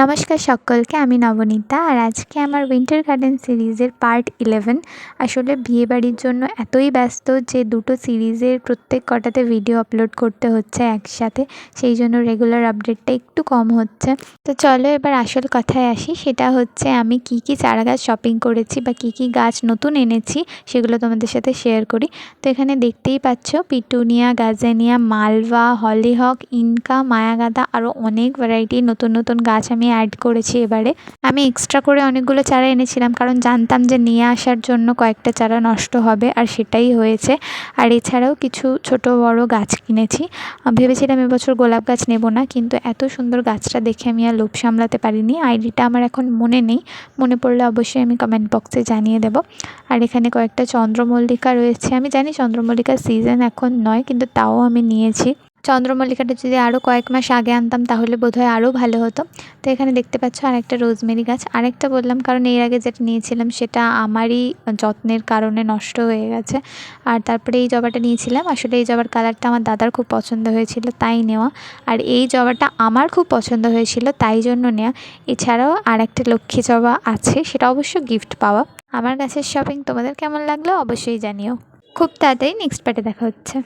নমস্কার সকলকে, আমি নবনীতা আর আজকে আমার উইন্টার গার্ডেন সিরিজের পার্ট ইলেভেন আসলে বিয়েবাড়ির জন্য এতই ব্যস্ত যে দুটো সিরিজের প্রত্যেক কটাতে ভিডিও আপলোড করতে হচ্ছে একসাথে, সেই জন্য রেগুলার আপডেটটা একটু কম হচ্ছে। তো চলো এবার আসল কথায় আসি, সেটা হচ্ছে আমি কি কি চারা গাছ শপিং করেছি বা কি কি গাছ নতুন এনেছি, সেগুলো তোমাদের সাথে শেয়ার করি। তো এখানে দেখতেই পাচ্ছ পিটুনিয়া গাজেনিয়া মালভা হলিহক ইনকা মায়াগাদা আরও অনেক ভ্যারাইটির নতুন নতুন গাছ আমি অ্যাড করেছি এবারে। আমি এক্সট্রা করে অনেকগুলো চারা এনেছিলাম কারণ জানতাম যে নিয়ে আসার জন্য কয়েকটা চারা নষ্ট হবে আর সেটাই হয়েছে। আর এছাড়াও কিছু ছোট বড় গাছ কিনেছি। ভেবেছিলাম এবছর গোলাপ গাছ নেব না কিন্তু এত সুন্দর গাছটা দেখে আমি আর লোভ সামলাতে পারিনি। আইডিটা আমার এখন মনে নেই। মনে পড়লে অবশ্যই আমি কমেন্ট বক্সে জানিয়ে দেবো। আর এখানে কয়েকটা চন্দ্রমল্লিকা রয়েছে। আমি জানি চন্দ্রমল্লিকার সিজন এখন নয় কিন্তু তাও আমি নিয়েছি। চন্দ্রমল্লিকাটা যদি আরও কয়েক মাস আগে আনতাম, তাহলে বোধহয় আরও ভালো হতো। তো এখানে দেখতে পাচ্ছ আরেকটা রোজমেরি গাছ। আরেকটা বললাম, কারণ এর আগে যেটা নিয়েছিলাম, সেটা আমারই যত্নের কারণে নষ্ট হয়ে গেছে। আর তারপরে এই জবাটা নিয়েছিলাম, আসলে এই জবার কালারটা আমার দাদার খুব পছন্দ হয়েছিল, তাই নেওয়া। আর এই জবাটা আমার খুব পছন্দ হয়েছিল, তাই জন্য নেওয়া। এছাড়াও আর একটা লক্ষ্মী জবা আছে, সেটা অবশ্য গিফট পাওয়া। আমার গাছের শপিং তোমাদের কেমন লাগল অবশ্যই জানিও। খুব তাড়াতাড়ি নেক্সট পার্টে দেখা হচ্ছে।